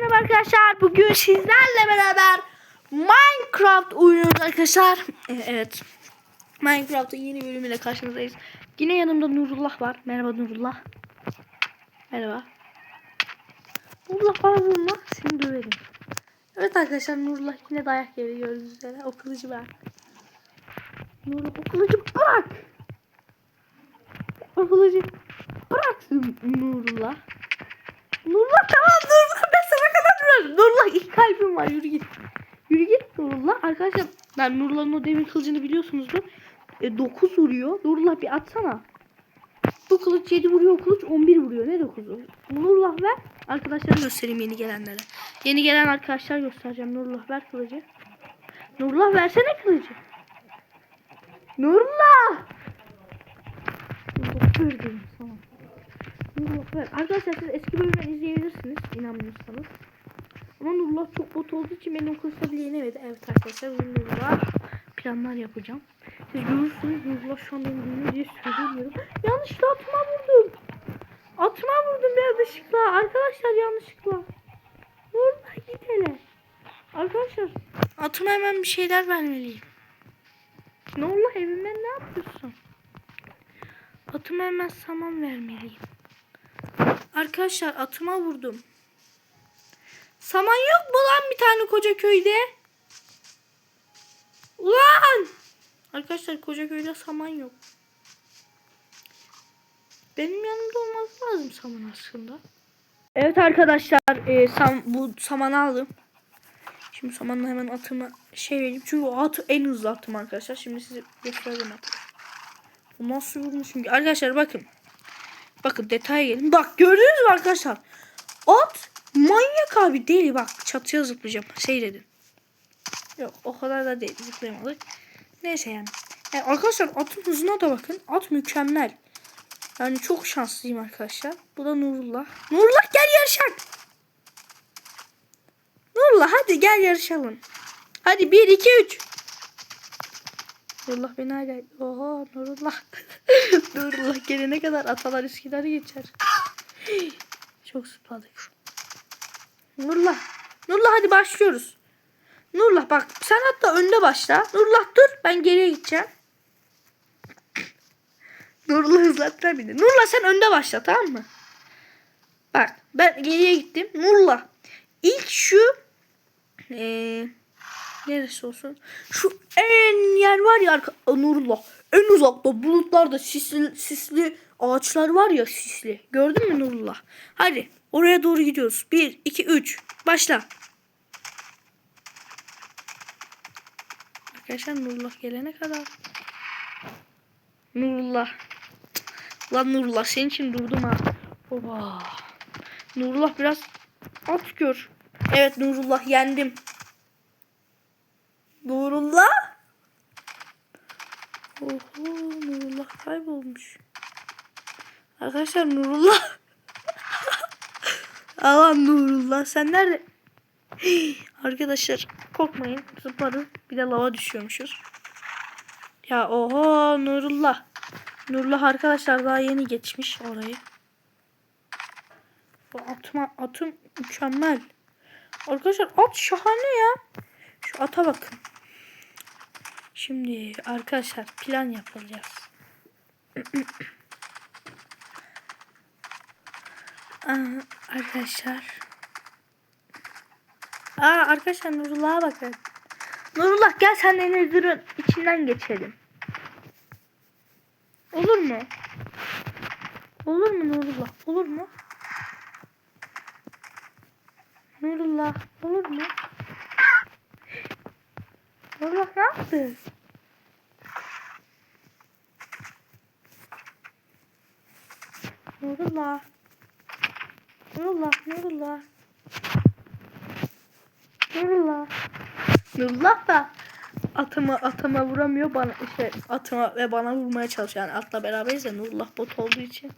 merhaba arkadaşlar. Bugün sizlerle beraber Minecraft oynuyoruz arkadaşlar. Ee, Evet. Minecraft'ın yeni bölümüyle karşınızdayız. Yine yanımda Nurullah var. Merhaba Nurullah. Merhaba. Nurullah bana vurma. Seni döverim. Evet arkadaşlar Nurullah yine dayak yeri gördüğünüz üzere. O kılıcı ver. Nurullah o kılıcı bırak. O kılıcı bırak Nurullah. Nurullah tamam Nurullah ben sana kadar durarım. Nurullah ilk kalbim var yürü git. Yürü git Nurullah. Arkadaşlar ben Nurullah'ın o demir kılıcını biliyorsunuzdur. E, 9 vuruyor. Nurullah bir atsana. Bu kılıç 7 vuruyor o kılıç 11 vuruyor. Ne 9'u? Nurullah ver. Arkadaşlara göstereyim yeni gelenlere. Yeni gelen arkadaşlar göstereceğim. Nurullah ver kılıcı. Nurullah versene kılıcı. Nurullah. Sana. Arkadaşlar siz eski bölümleri izleyebilirsiniz inanmıyorsanız. Ama Nurullah çok bot olduğu için beni o kılıçla bile yenemedi. Evet arkadaşlar Nurullah planlar yapacağım. Siz görürsünüz Nurullah şu an beni dinliyor diye söylemiyorum. Yanlışlıkla atıma vurdum. Atıma vurdum yanlışlıkla. Arkadaşlar yanlışlıkla. Nurullah git hele. Arkadaşlar atıma hemen bir şeyler vermeliyim. Nurullah evime ne yapıyorsun? Atıma hemen saman vermeliyim. Arkadaşlar atıma vurdum. Saman yok mu lan bir tane koca köyde? Ulan! Arkadaşlar koca köyde saman yok. Benim yanımda olması lazım saman aslında. Evet arkadaşlar e, sam, bu samanı aldım. Şimdi samanla hemen atıma şey vereyim. Çünkü o atı en hızlı attım arkadaşlar. Şimdi size göstereceğim atı. Bu nasıl vurmuşum ki? Arkadaşlar bakın. Bakın detaya gelin. Bak gördünüz mü arkadaşlar? At manyak abi değil. Bak çatıya zıplayacağım. Seyredin. Yok o kadar da değil. Zıplayamadık. Neyse yani. yani. Arkadaşlar atın hızına da bakın. At mükemmel. Yani çok şanslıyım arkadaşlar. Bu da Nurullah. Nurullah gel yarışak. Nurullah hadi gel yarışalım. Hadi 1 2 3. Nurullah beni hala. Oha Nurullah. Nurullah gelene kadar atalar Üsküdar'ı geçer. Çok zıpladık. Nurullah. Nurullah hadi başlıyoruz. Nurullah bak sen hatta önde başla. Nurullah dur ben geriye gideceğim. Nurullah hızlattıra beni. Nurullah sen önde başla tamam mı? Bak ben geriye gittim. Nurullah ilk şu eee neresi olsun? Şu en yer var ya Nurullah. En uzakta bulutlarda sisli, sisli ağaçlar var ya sisli. Gördün mü Nurullah? Hadi oraya doğru gidiyoruz. 1 2 3 başla. Arkadaşlar Nurullah gelene kadar. Nurullah. Lan Nurullah senin için durdum ha. Oba. Nurullah biraz at gör. Evet Nurullah yendim. Nurullah. Oho Nurullah kaybolmuş. Arkadaşlar Nurullah. Aman Nurullah sen nerede? Arkadaşlar korkmayın zıpladım. Bir de lava düşüyormuşuz. Ya oho Nurullah. Nurullah arkadaşlar daha yeni geçmiş orayı. Bu atma, atım mükemmel. Arkadaşlar at şahane ya. Şu ata bakın. Şimdi arkadaşlar plan yapacağız. Arkadaşlar. Aa arkadaşlar Nurullah'a bakın. Nurullah gel sen de Nether'ın içinden geçelim. Olur mu? Olur mu Nurullah? Olur mu? Nurullah olur mu? Nurullah ne yaptı? Nurullah. Nurullah, Nurullah. Nurullah. Nurullah da atıma atıma vuramıyor bana işte atıma ve bana vurmaya çalışıyor. Yani atla beraberiz de Nurullah bot olduğu için.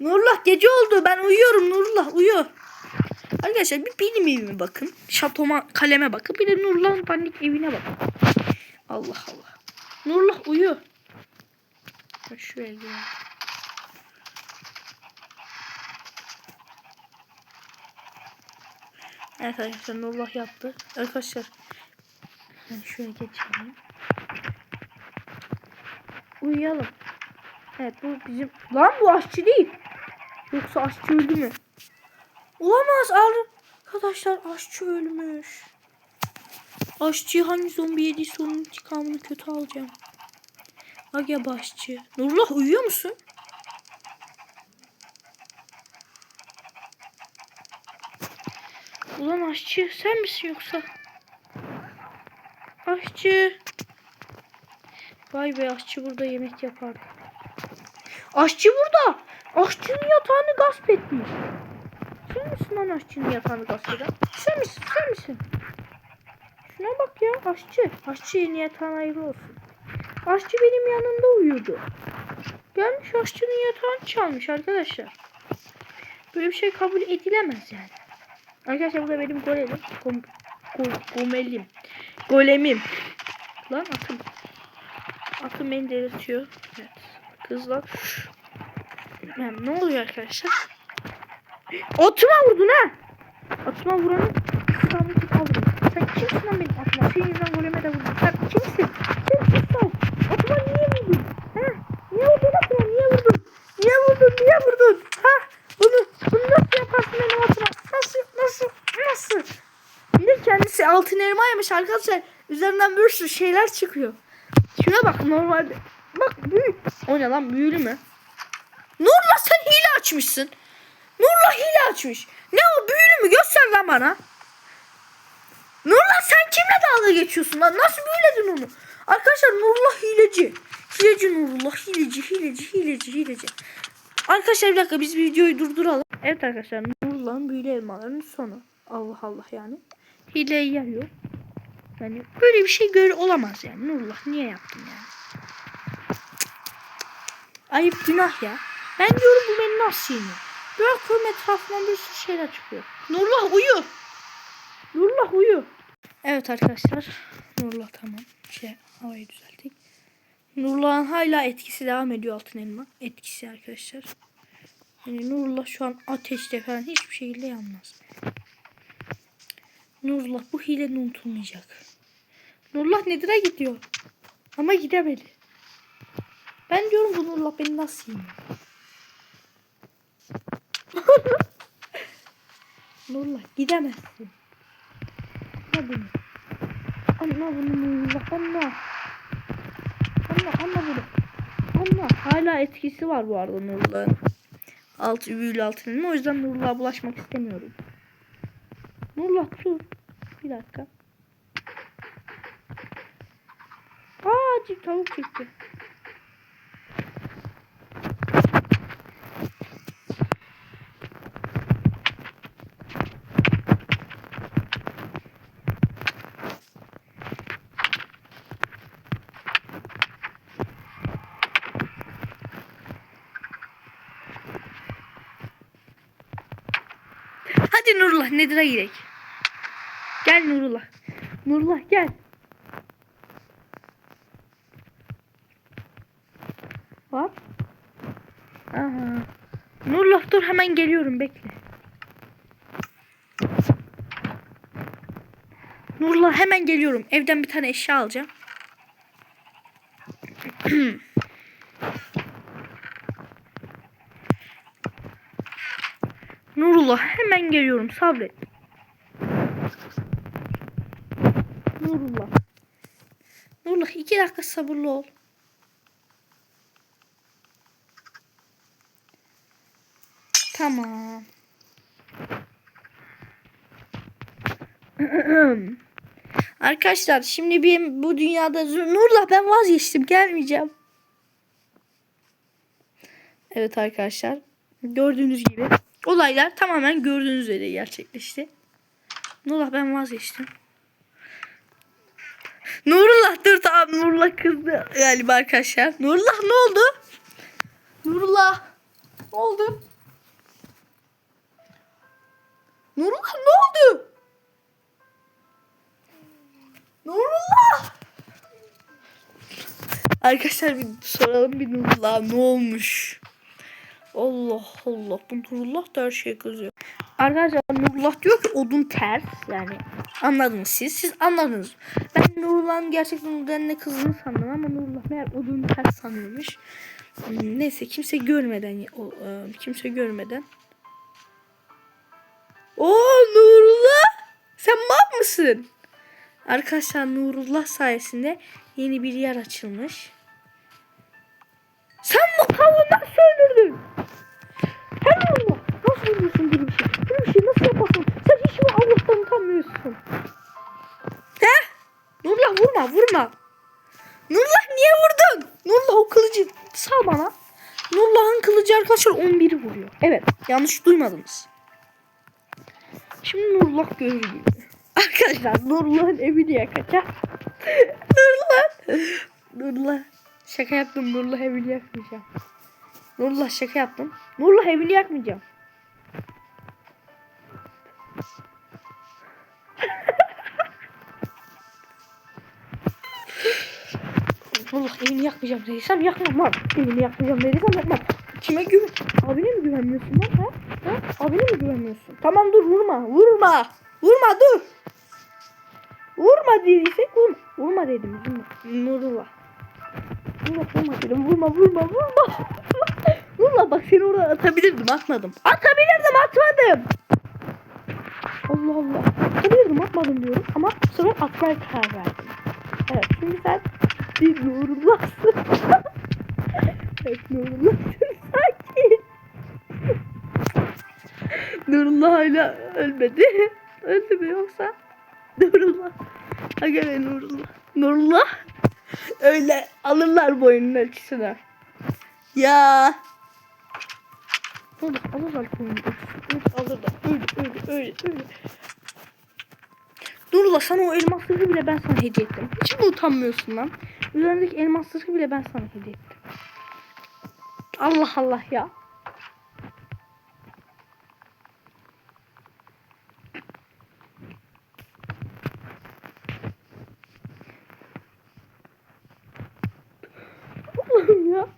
Nurullah gece oldu. Ben uyuyorum Nurullah uyu. Arkadaşlar bir benim evime bakın. Şatoma kaleme bakın. Bir de Nurullah'ın panik evine bakın. Allah Allah. Nurullah uyu. Şuraya gel. Evet arkadaşlar Nurullah yaptı. Arkadaşlar ben şöyle geçelim. Uyuyalım. Evet bu bizim... Lan bu aşçı değil. Yoksa aşçı öldü mü? Olamaz arkadaşlar aşçı ölmüş. Aşçı hangi zombi yediyse onun intikamını kötü alacağım. Aga başçı. Nurullah uyuyor musun? Ulan aşçı sen misin yoksa? Aşçı. Vay be aşçı burada yemek yapar. Aşçı burada. Aşçının yatağını gasp etmiş. Sen misin lan aşçının yatağını gasp eden? Sen misin? Sen misin? Şuna bak ya aşçı. Aşçı yeni yatağın ayrı olsun. Aşçı benim yanımda uyuyordu. Gelmiş aşçının yatağını çalmış arkadaşlar. Böyle bir şey kabul edilemez yani. Arkadaşlar bu da benim golemim. Gom, go, gomelim. Golemim. Lan atım. Atım beni delirtiyor. Evet. Kızlar. Yani ne oluyor arkadaşlar? Atıma vurdun ha. Atıma vuranı. Sen kimsin lan benim atıma? Senin yüzünden goleme de vurdum. Sen kimsin? Sen kimsin? Atıma niye vurdun? Ha? Niye vurdun atıma? Niye vurdun? Niye vurdun? Niye vurdun? Ha? Bunu, bunu nasıl yaparsın benim atıma? Nasıl? Nasıl? Nasıl? Bir de kendisi yemiş arkadaşlar. Üzerinden bir sürü şeyler çıkıyor. Şuna bak normalde. Bak büyü. O ne lan büyülü mü? Nurla sen hile açmışsın. Nurla hile açmış. Ne o büyülü mü? Göster lan bana. Nurla sen kimle dalga geçiyorsun lan? Nasıl büyüledin onu? Arkadaşlar Nurla hileci. Hileci Nurullah hileci hileci hileci hileci. Arkadaşlar bir dakika biz videoyu durduralım. Evet arkadaşlar Nurullah'ın büyülü elmalarının sonu. Allah Allah yani. Hileyi yarıyor. Yani böyle bir şey gör olamaz yani. Nurullah niye yaptın yani? Ayıp günah ya. Ben diyorum bu beni nasıl yeniyor? Bakıyorum etrafıma bir sürü şeyler çıkıyor. Nurullah uyu. Nurullah uyu. Evet arkadaşlar. Nurullah tamam. Şey havayı düzelttik. Nurullah'ın hala etkisi devam ediyor altın elma. Etkisi arkadaşlar. Yani Nurullah şu an ateşte falan hiçbir şekilde yanmaz. Nurullah bu hile unutulmayacak. Nurullah Nedir'e gidiyor. Ama gidemedi. Ben diyorum bu Nurullah beni nasıl yeniyor? Nurullah gidemezsin. Anla bunu. Anla bunu Nurullah anla. Anla anla bunu. Anla. Hala etkisi var bu arada Nurullah'ın. Altı büyülü altının. O yüzden Nurullah'a bulaşmak istemiyorum. Nurullah dur. Bir dakika. Cip tavuk çıktı. Hadi Nurullah Nedir'e girek. Gel Nurullah. Nurullah gel. Hop. Aha. Nurullah dur hemen geliyorum bekle. Nurullah hemen geliyorum. Evden bir tane eşya alacağım. Nurullah hemen geliyorum sabret. Nurullah. Nurullah iki dakika sabırlı ol. Tamam. Arkadaşlar şimdi benim bu dünyada Nurullah ben vazgeçtim gelmeyeceğim. Evet arkadaşlar gördüğünüz gibi olaylar tamamen gördüğünüz üzere gerçekleşti. Nurullah ben vazgeçtim. Nurullah dur tamam Nurullah kızdı galiba arkadaşlar. Nurullah ne oldu? Nurullah ne oldu? Arkadaşlar bir soralım bir Nurullah ne olmuş? Allah Allah. Bu Nurullah da her şeye kızıyor. Arkadaşlar Nurullah diyor ki odun ters. Yani anladınız siz. Siz anladınız. Ben Nurullah'ın gerçekten ne kızdığını sandım ama Nurullah meğer odun ters sanıyormuş. Neyse kimse görmeden e, kimse görmeden. Oo Nurullah sen mal mısın? Arkadaşlar Nurullah sayesinde yeni bir yer açılmış. Sen bu tavuğu nasıl öldürdün? Sen Allah nasıl öldürsün böyle bir şey? Bir şey nasıl yaparsın? Sen hiç mi Allah'tan utanmıyorsun? He? Nurullah vurma vurma. Nurullah niye vurdun? Nurullah o kılıcı sal bana. Nurullah'ın kılıcı arkadaşlar 11'i vuruyor. Evet yanlış duymadınız. Şimdi Nurullah görür. Arkadaşlar Nurullah'ın evini yakacak. Nurullah. Nurullah. Şaka yaptım Nurullah evini yakmayacağım. Nurullah şaka yaptım. Nurullah evini yakmayacağım. Nurullah evini yakmayacağım dediysem yakmam lan. Evini yakmayacağım dediysem yakmam. Kime güven? Abine mi güvenmiyorsun lan ha? ha? Abine mi güvenmiyorsun? Tamam dur vurma. Vurma. Vurma dur. Vurma dediysek vurma. Vurma dedim. Vurma. Nurullah. Vurma vurma dedim. Vurma vurma vurma. vurma bak seni oraya atabilirdim atmadım. Atabilirdim atmadım. Allah Allah. Atabilirdim atmadım diyorum ama sefer atmaya karar verdim. Evet şimdi sen bir Nurullah'sın. evet Nurullah'sın sakin. Nurullah hala ölmedi. Öldü mü yoksa? Nurullah. Ha gene Nurullah. Nurullah. Öyle alırlar boyunun ölçüsünü. Ya. Olur alırlar boyunun ölçüsünü. Alırlar. Öyle öyle öyle öyle. Nurullah sana o elmas zırhı bile ben sana hediye ettim. Hiç mi utanmıyorsun lan? Üzerindeki elmas zırhı bile ben sana hediye ettim. Allah Allah ya. Allah'ım ya.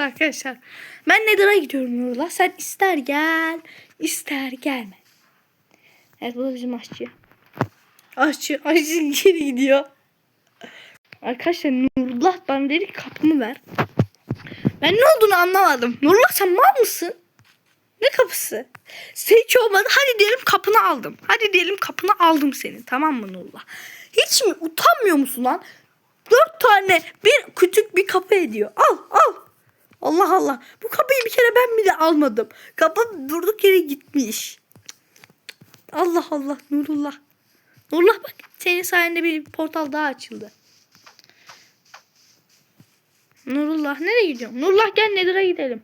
Arkadaşlar. Ben Nether'a gidiyorum Nurullah. Sen ister gel, ister gelme. Evet bu da bizim aşçı. Aşçı, aşçı geri gidiyor. Arkadaşlar Nurullah bana dedi ki kapımı ver. Ben ne olduğunu anlamadım. Nurullah sen mal mısın? Ne kapısı? Sen hiç olmadı. Hadi diyelim kapını aldım. Hadi diyelim kapını aldım senin. Tamam mı Nurullah? Hiç mi utanmıyor musun lan? Dört tane bir küçük bir kapı ediyor. Al al. Allah Allah. Bu kapıyı bir kere ben bile almadım. Kapı durduk yere gitmiş. Allah Allah Nurullah. Nurullah bak senin sayende bir portal daha açıldı. Nurullah nereye gidiyorsun? Nurullah gel Nether'a gidelim.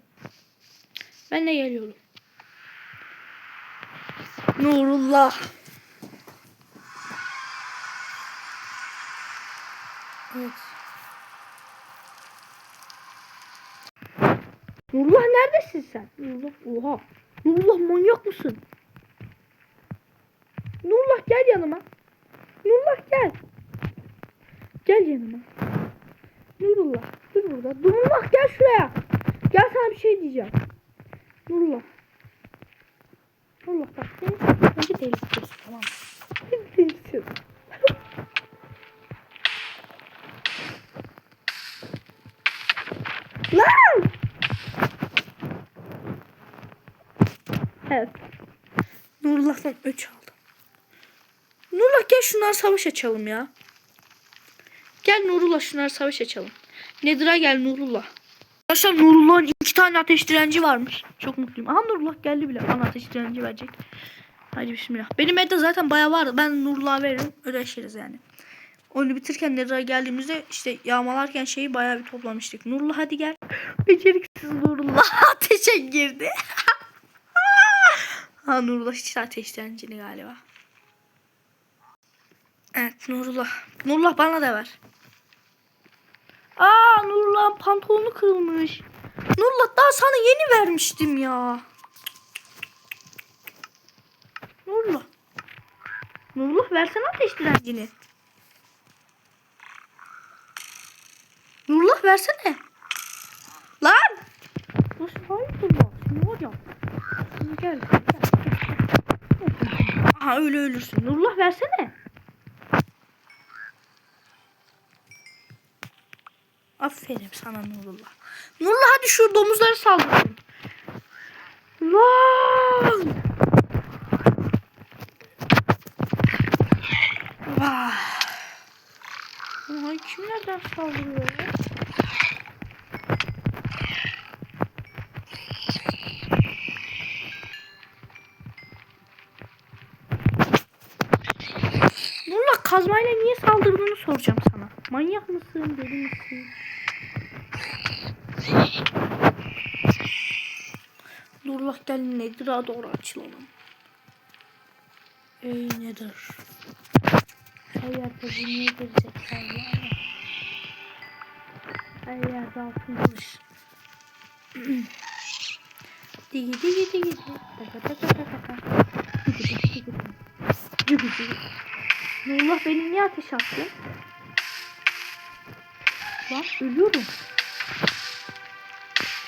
Ben de geliyorum. Nurullah. Evet. Nurullah neredesin sen? Nurullah oha. Nurullah manyak mısın? Nurullah gel yanıma. Nurullah gel. Gel yanıma. Nurullah dur burada. Nurullah gel şuraya. Gel sana bir şey diyeceğim. Nurullah. Nurullah bak seni önce delirtiyorsun tamam mı? Beni delirtiyorsun. Lan! Evet. Nurullah'tan öç aldım. Nurullah gel şunlar savaş açalım ya. Gel Nurullah şunlar savaş açalım. Nedir'a gel Nurullah. Arkadaşlar Nurullah'ın iki tane ateş direnci varmış. Çok mutluyum. Aha Nurullah geldi bile. Bana ateş direnci verecek. Hadi bismillah. Benim evde zaten bayağı vardı. Ben Nurullah'a veririm. Ödeşiriz yani. Onu bitirken Nedir'a geldiğimizde işte yağmalarken şeyi bayağı bir toplamıştık. Nurullah hadi gel. Beceriksiz Nurullah ateşe girdi. Ha Nurullah hiç ateş direncini galiba. Evet Nurullah. Nurullah bana da ver. Aa Nurullah'ın pantolonu kırılmış. Nurullah daha sana yeni vermiştim ya. Nurullah. Nurullah versene ateş direncini. Nurullah versene. Lan. Nasıl hayırdır lan? Ne olacak? Gel. gel, Aha öyle ölürsün. Nurullah versene. Aferin sana Nurullah. Nurullah hadi şu domuzları saldırın. Lan. Vah. Ay kim nereden saldırıyor? Kazmayla niye saldırdığını soracağım sana. Manyak mısın, deli misin? Nurullah gel Nedir'a doğru açılalım. Ey Nedir. Yerde bu nedir zekalı yerde altın kılıç. digi digi digi. Taka taka taka taka. Digi digi digi. Digi digi. Nurullah beni niye ateş attı? Lan ölüyorum.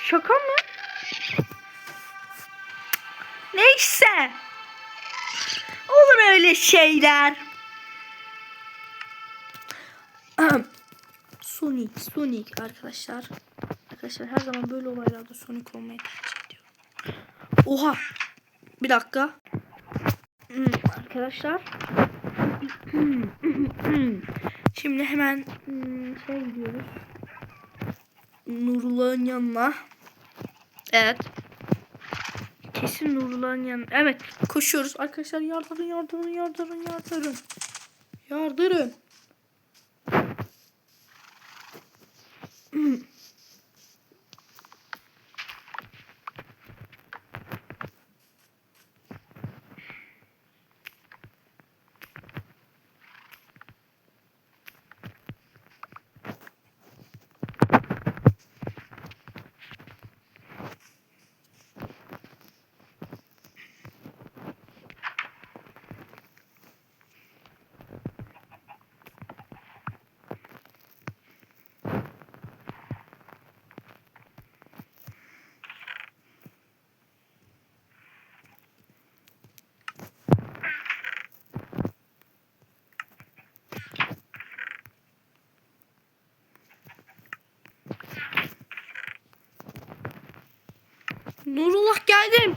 Şaka mı? Neyse. Olur öyle şeyler. Sonic, Sonic arkadaşlar. Arkadaşlar her zaman böyle olaylarda Sonic olmayı tercih ediyorum. Oha. Bir dakika. Hmm, Arkadaşlar. Şimdi hemen şey gidiyoruz. Nurullah'ın yanına. Evet. Kesin Nurullah'ın yanına. Evet. Koşuyoruz. Arkadaşlar yardırın yardırın yardırın yardırın. Yardırın. Nurullah geldim.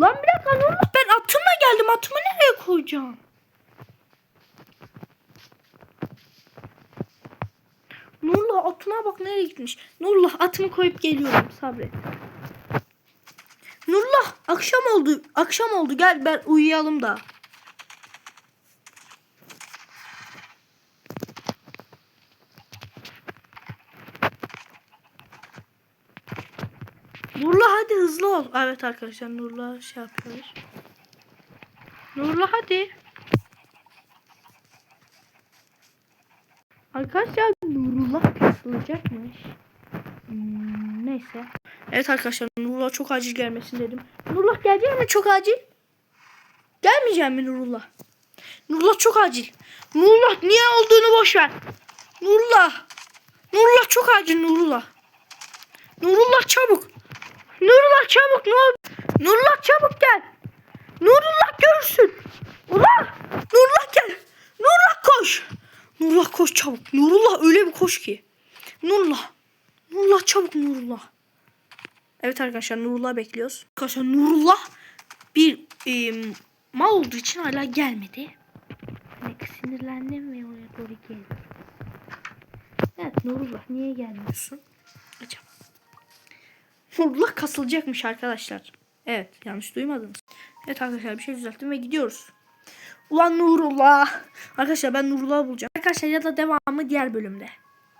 Lan bir dakika Nurullah ben atımla geldim. Atımı nereye koyacağım? Nurullah atına bak nereye gitmiş. Nurullah atımı koyup geliyorum sabret. Nurullah akşam oldu. Akşam oldu gel ben uyuyalım da. Nurullah hadi hızlı ol. Evet arkadaşlar Nurullah şey yapıyoruz. Nurullah hadi. Arkadaşlar Nurullah kasılacakmış. Hmm, neyse. Evet arkadaşlar Nurullah çok acil gelmesin dedim. Nurullah gelecek mi çok acil? Gelmeyecek mi Nurullah? Nurullah çok acil. Nurullah niye olduğunu boş ver. Nurullah. Nurullah çok acil Nurullah. Nurullah çabuk. Nurullah çabuk oldu? Nurullah çabuk gel. Nurullah görürsün. Ulan Nurullah gel. Nurullah koş. Nurullah koş çabuk. Nurullah öyle bir koş ki. Nurullah. Nurullah çabuk Nurullah. Evet arkadaşlar Nurullah bekliyoruz. Arkadaşlar Nurullah bir e, mal olduğu için hala gelmedi. Hani sinirlendim ve oraya doğru geldim. Evet Nurullah niye gelmiyorsun? Nurullah kasılacakmış arkadaşlar. Evet yanlış duymadınız. Evet arkadaşlar bir şey düzelttim ve gidiyoruz. Ulan Nurullah. Arkadaşlar ben Nurullah'ı bulacağım. Arkadaşlar ya da devamı diğer bölümde.